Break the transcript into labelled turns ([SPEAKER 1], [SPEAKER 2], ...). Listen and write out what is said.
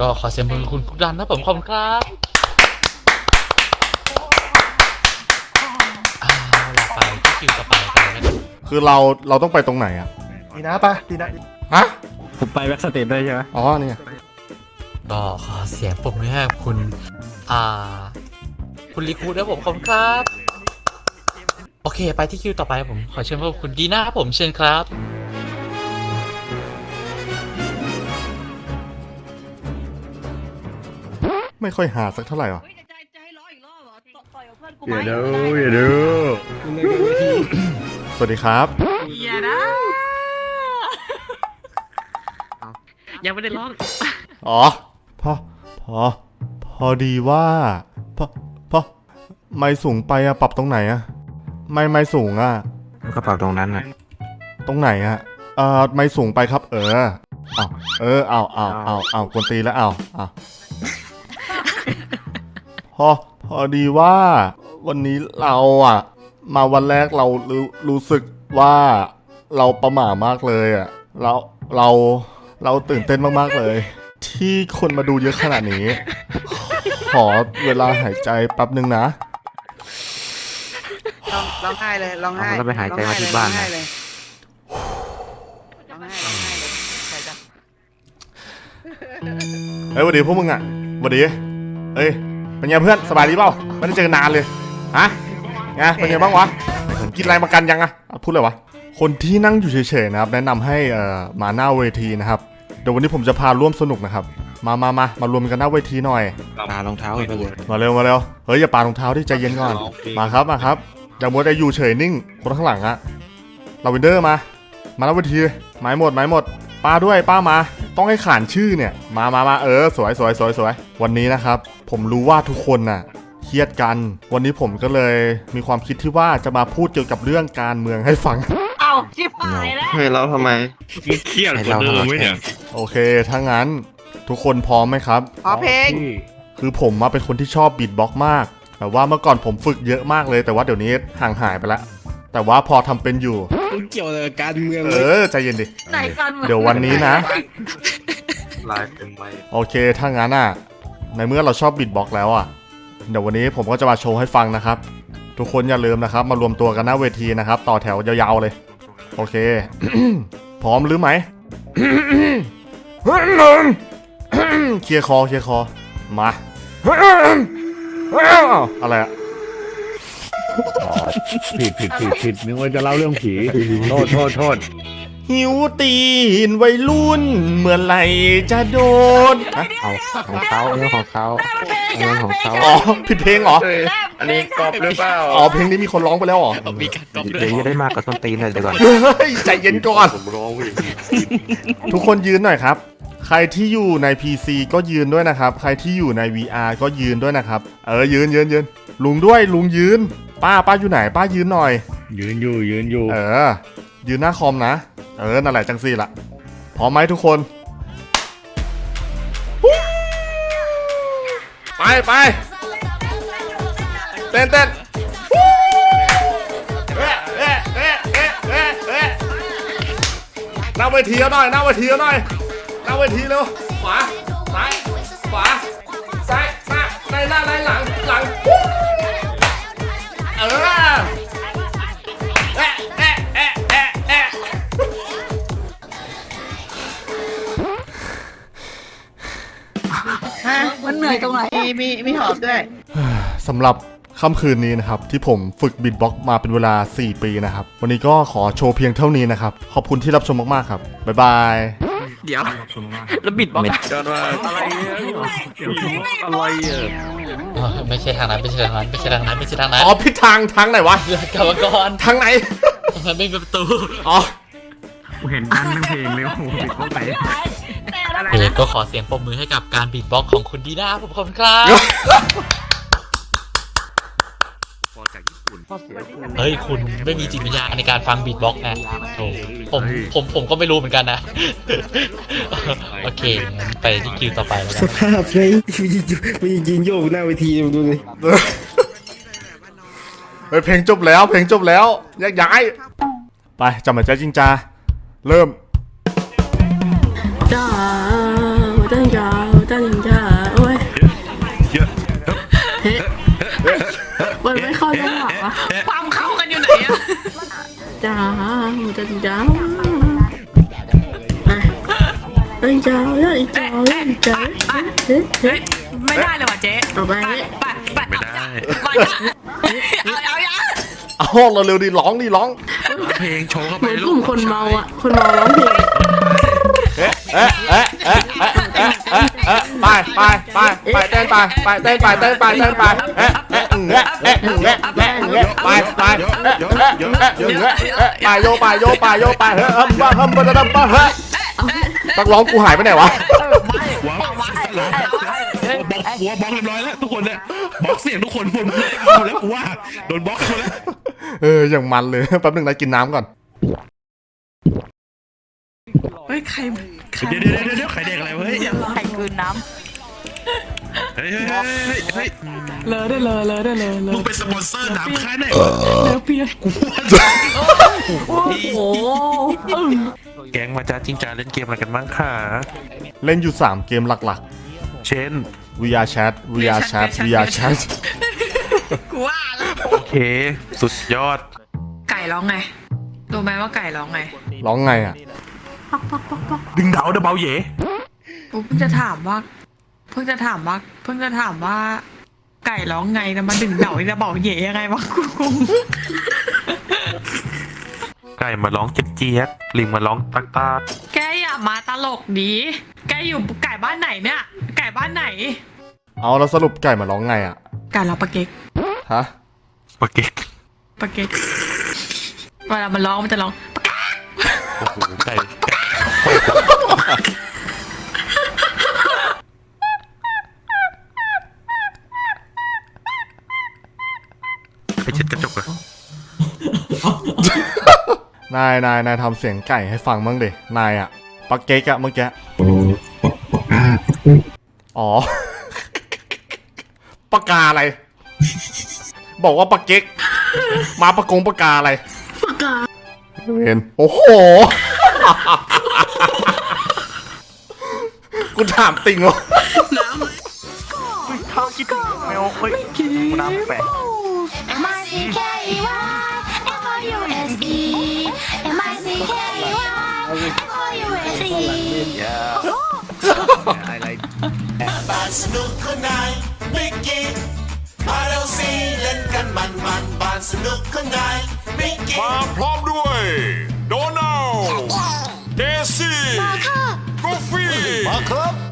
[SPEAKER 1] ก็ขอเสียงปรบมือคุณทุกท่านนะผมขอบคุณครับเอาล่ะไปที่คิวต่อไปกันเลยนะครับ
[SPEAKER 2] คือเราเราต้องไปตรงไหนอะ
[SPEAKER 3] ดีนะปะดีนะ
[SPEAKER 2] ฮะ
[SPEAKER 4] ผมไปแบ็กสเตจได้ใช่ไหม
[SPEAKER 2] อ๋อเนี่ย
[SPEAKER 1] ก็ขอเสียงปรบมือให้กับคุณ อ่า คุณลิคูดนะผมขอบคุณครับ โอเค ไปที่คิวต่อไปผมขอเชิญพบกับคุณดีน่าครับผมเชิญครับ
[SPEAKER 2] ไม่ค่อยหาสักเท่าไหร่หรอ
[SPEAKER 5] เฮ้ยจะจะให้ร้องอีกรอบเหรอต่อต่อยกับเพื่อนกู
[SPEAKER 4] อ
[SPEAKER 5] ไหม
[SPEAKER 4] ย่าดูอย่าดู
[SPEAKER 2] สวัสดีครับ
[SPEAKER 5] อย่านะยังไม่ได้ร้อง
[SPEAKER 2] อ๋อพอพอ พอดีว่าพอพอไม่สูงไปอะปรับตรงไหนอะไม่ไม่สูงอะ
[SPEAKER 4] ก็ปรับตรงนั้นน่ะ
[SPEAKER 2] ตรงไหนอะเอ่อไม่สูงไปครับ เออเอาเออเอาเอาเอาเอากวนตีนแล้วเอาเอาพ อพอดีว่า วันนี้เราอะมาวันแรกเรารู้รู้สึกว่าเราประหม่ามากเลยอะเราเราเราตื่นเต้นมากๆเลย ที่คนมาดูเยอะขนาดนี้ ขอเวลาหายใจแป๊บนึงนะ
[SPEAKER 6] ร้องร้องไห้เลยร้องไห้
[SPEAKER 4] เอาแล้วไปหายใจมาที่บ้าน
[SPEAKER 6] ร้อง
[SPEAKER 4] นะ
[SPEAKER 6] ไห้เลยร้องไห้ร้องไห้เลยใช่จ้ะ
[SPEAKER 2] เฮ้ยสวัสดีพวกมึงอะสวัสดีเอ้ย เป็นไงเพื่อนสบายดีเปล่าไม่ได้เจอกันนานเลยฮะไงเป็นไงบ้างวะกินอะไรมากันยังอะอะพูดเลยวะคนที่นั่งอยู่เฉยๆนะครับ แนะนำให้เอ่อมาหน้าเวทีนะครับเดี๋ยววันนี้ผมจะพาร่วมสนุกนะครับ มามามามารวมกันหน้าเวทีหน่อย
[SPEAKER 4] ปารองเท้าไปเลย
[SPEAKER 2] มาเร็วมาเร็วเฮ้ยอย่าปารองเท้าที่ใจเย็นก่อนมาครับมาครับอย่ามัวแต่อยู่เฉยนิ่งคนข้างหลังอะลาเวนเดอร์มา มาแล้วเวทีไม้หมดไม้หมด ป้าด้วยป้ามา ต้องให้ขานชื่อเนี่ย มามามาเออ สวยสวยสวยสวยวันนี้นะครับ ผมรู้ว่าทุกคนน่ะเครียดกัน วันนี้ผมก็เลยมีความคิดที่ว่าจะมาพูดเกี่ยวกับเรื่องการเมืองให้ฟัง
[SPEAKER 5] เอ้าชิบหายแล้ว
[SPEAKER 7] เฮ้ยเราทำไม
[SPEAKER 8] เครียดกว่าเดิมไหมเนี่ย
[SPEAKER 2] โอเคถ้างั้นทุกคนพร้อมไหมครับ
[SPEAKER 6] ขอเพลง
[SPEAKER 2] คือผมมาเป็นคนที่ชอบบีทบ็อกซ์มากแต่ว่าเมื่อก่อนผมฝึกเยอะมากเลย แต่ว่าเดี๋ยวนี้ห่างหายไปแล้วแต่ว่าพอทำเป็นอยู่
[SPEAKER 4] เกี่ยวอะไรกับการเมือง
[SPEAKER 2] เออใจเย็นดิ
[SPEAKER 5] ไหนกันวะ
[SPEAKER 2] เดี๋ยววันนี้นะ
[SPEAKER 7] ลายเป็นไม
[SPEAKER 2] โอเค ถ้างั้นอะ ในเมื่อเราชอบบีทบ็อกซ์แล้วอะ เดี๋ยววันนี้ผมก็จะมาโชว์ให้ฟังนะครับ ทุกคนอย่าลืมนะครับ มารวมตัวกันหน้าเวทีนะครับ ต่อแถวยาวๆเลย โอเค พร้อมหรือไหม เคลียร์คอเคลียร์คอ มา อะไรอะ
[SPEAKER 8] ผิดผิดผิดผิดนึกว่าจะเล่าเรื่องผีโทษโทษโทษ
[SPEAKER 2] หิวตีนวัยรุ่น เมื่อไหร่จะโดนฮะ
[SPEAKER 4] เอาของเขาเรื่องของเขาเรื่องของเขา
[SPEAKER 2] อ๋อผิดเพลงเหรอ
[SPEAKER 7] เฮ้ยอันนี้กรอบหรือเปล่า
[SPEAKER 2] อ๋อเพลงนี้มีคนร้องไปแล้วเหรอ
[SPEAKER 1] มีการกอบด้ว
[SPEAKER 4] เดี๋
[SPEAKER 1] ย
[SPEAKER 4] ยวจะได้มากกว่าต้นตีนเลยเดี๋ยวก่อน
[SPEAKER 2] เฮ้ยใจเย็นก่อน
[SPEAKER 7] ผมร้องอีก
[SPEAKER 2] ทุกคนยืนหน่อยครับ ใครที่อยู่ใน PC ก็ยืนด้วยนะครับ ใครที่อยู่ใน VR ก็ยืนด้วยนะครับ เออยืนยืนยืนลุงด้วยลุงยืน ป้าป้าอยู่ไหน ป้ายืนหน่อย
[SPEAKER 8] ยืนอยู่ยืนอยู่
[SPEAKER 2] เออ ยืนหน้าคอมนะ เออนั่นแหละจังสี่ละพร้อมไหมทุกคน ไปไปเต้นเต้นเอ๊ะเอ๊ะเอ๊ะเอ๊ะเอ๊ะเอ๊ะหน้าเวทีเอาหน่อยหน้าเวทีเอาหน่อยหน้าเวทีเร็วขวา
[SPEAKER 6] ฮะ
[SPEAKER 5] มันเหนื่อยตรงไหน
[SPEAKER 6] มีมีมีหอบด้วย
[SPEAKER 2] สำหรับค่ำคืนนี้นะครับ ที่ผมฝึกบิดบ็อกซ์มาเป็นเวลา 4 ปีนะครับ วันนี้ก็ขอโชว์เพียงเท่านี้นะครับ ขอบคุณที่รับชมมากๆครับ บ๊ายบาย
[SPEAKER 1] เดี๋ยวแล้วบิดบอก
[SPEAKER 7] ยอดว่า
[SPEAKER 8] อะไรอะ
[SPEAKER 1] ไม่ใช่ทางนั้นไม่ใช่ทางนั้นไม่ใช่ทางนั้นไม่ใช่ทางนั้น
[SPEAKER 2] อ๋อพิดทางทางไหนวะ
[SPEAKER 1] กลับมาก่อน
[SPEAKER 2] ทางไหน
[SPEAKER 1] ทางนั้นไม่มีประตู
[SPEAKER 2] อ๋อ
[SPEAKER 8] เห็นกันทั้งเพลงเลยโอ้โหผิดตรงไหน
[SPEAKER 1] เอกก็ขอเสียงปรบมือให้กับการบีทบ็อกซ์ของคุณดีน่าผมขอบคุณครับเฮ้ย คุณไม่มีจิตวิญญาณในการฟังบีทบ็อกซ์นะโอ้ผมผมผมก็ไม่รู้เหมือนกันนะ โอเคงั้นไปที่คิวต่อไปแล้วกั
[SPEAKER 4] ส
[SPEAKER 1] น
[SPEAKER 4] ภาพเลยมียืนโยกหน้าเวทีดูเลย
[SPEAKER 2] เฮ้ยเพลงจบแล้ว เพลงจบแล้วแยกย้าย ไปจำมาใจจริ
[SPEAKER 3] ยาวเจ้าหญิ
[SPEAKER 2] งจ๋าโอ้ยเยอะเฮ้มั
[SPEAKER 9] นไม่เข้าจังห
[SPEAKER 6] วะ
[SPEAKER 3] วะ
[SPEAKER 5] ความเข้ากันอยู่ไหน
[SPEAKER 3] จ้าเจ้าหญิงจ๋าเอ้จ้าเอ้ยจ้าเอ้ยจ้าเฮ้ยเฮ้ย
[SPEAKER 5] ไม่ได้เลยว่ะเจ๊
[SPEAKER 3] ต่ไป
[SPEAKER 5] ไปไปไม่ได้เอาเอาอย่า
[SPEAKER 2] เอาเราเร็วดิร้องดิร้อง
[SPEAKER 6] เพลงโชว์เข้าไปเห
[SPEAKER 3] มือนก
[SPEAKER 6] ลุ่
[SPEAKER 3] มคนเมาอะคนเมาร้องเพลง
[SPEAKER 2] เอ๊ะเอ๊ะเอ๊ะ ไปไปไปเต้นไปไปเต้นไปเต้นไปเต้นไปเอ๊ะเอ๊ะเอ๊ะเอ๊ะเอ๊ะเอ๊ะเอ๊ะไปไปเอ๊ะเอ๊ะเอ๊ะเอ๊ะเอ๊ะไปโยไปโยไปโยไปเฮ้ยเฮ้มบ้าเฮ้มบ้าดัมบ้าเฮ้ยนักร้องกูหายไปไหนวะ
[SPEAKER 6] ว้าวบล็อกหัวบล็อกเรียบร้อยแล้วทุกคนเนี่ยบล็อกเสียงทุกคนหมดเลยหมดแล้วกูว่าโดนบล็อกหมดแล้ว
[SPEAKER 2] เอออย่างมันเลยแป๊บหนึงนะกินน้ำก่อน
[SPEAKER 5] เฮ้ยใครใคร
[SPEAKER 6] เดี๋ยวเดี๋ยวเดี๋ยวไข่แดงอะไรเฮ้ย
[SPEAKER 5] ใครคืนน้ำ
[SPEAKER 6] เฮ้ยเฮ้ยเฮ้ยเฮ้ยำ
[SPEAKER 5] เลอะได้เลยเลอะได้เลยเล
[SPEAKER 6] มึง
[SPEAKER 5] อะ
[SPEAKER 6] เป็นสปอนเซอร์น้ำค่ายไหน
[SPEAKER 5] เลอะเปียก
[SPEAKER 3] โอ้โห
[SPEAKER 6] แก๊งมาจ้าจริงจ้าเล่นเกมอะไรกันบ้างค่ะ
[SPEAKER 2] เล่นอยู่ 3 เกมหลัก
[SPEAKER 6] เช่น
[SPEAKER 2] ๆ VR Chat VR Chat VR Chat
[SPEAKER 5] กูว่าแล้ว
[SPEAKER 6] โอเค สุดยอด
[SPEAKER 5] ไก่ร้องไงรู้ไหมว่าไก่ร้องไง
[SPEAKER 2] ร้องไงอะ
[SPEAKER 6] ดึงเดาเดาเบาเหย่
[SPEAKER 5] กูเพิ่งจะถามว่า เพิ่งจะถามว่า เพิ่งจะถามว่า ไก่ร้องไงนะมันดึงเหนาจะบอกเหย่ยังไงวะกูงง
[SPEAKER 6] ไก่มาร้องเจี๊ยบเจี๊ยบลิงมาร้องตักตาก
[SPEAKER 5] แกอย่ามาตลกดี แกอยู่ไก่บ้านไหนเนี่ย ไก่บ้านไหน
[SPEAKER 2] เอาแล้วสรุปไก่มาร้องไงอะ
[SPEAKER 5] ไก่ร้องปะเก๊ก
[SPEAKER 2] ฮะ
[SPEAKER 6] ปาเก็ต
[SPEAKER 5] ปะเก๊กเวลามันร้องมันจะร้อง
[SPEAKER 6] โอ้โหไก่ ก่ไปเช็ดกระจกอะ
[SPEAKER 2] นายนายนายทำเสียงไก่ให้ฟังบ้างดินายอะปักเก๊กอะเมื่อกี้อ๋อปากกาอะไร บอกว่าปากเก๊ก มาปากกงปากกาอะไร
[SPEAKER 3] ปากกา
[SPEAKER 2] เวนโอ้โหกูถามติงวะ
[SPEAKER 9] M I
[SPEAKER 10] บ้านสนุกคนไหนไม่กินมาเร็สิเล่นกันมันมันๆบานสนุกคนไหนไม่กิน
[SPEAKER 11] มาพร้อมด้วย โดนัลด์เดซี่มาค่ะ กูฟี่ มาครับ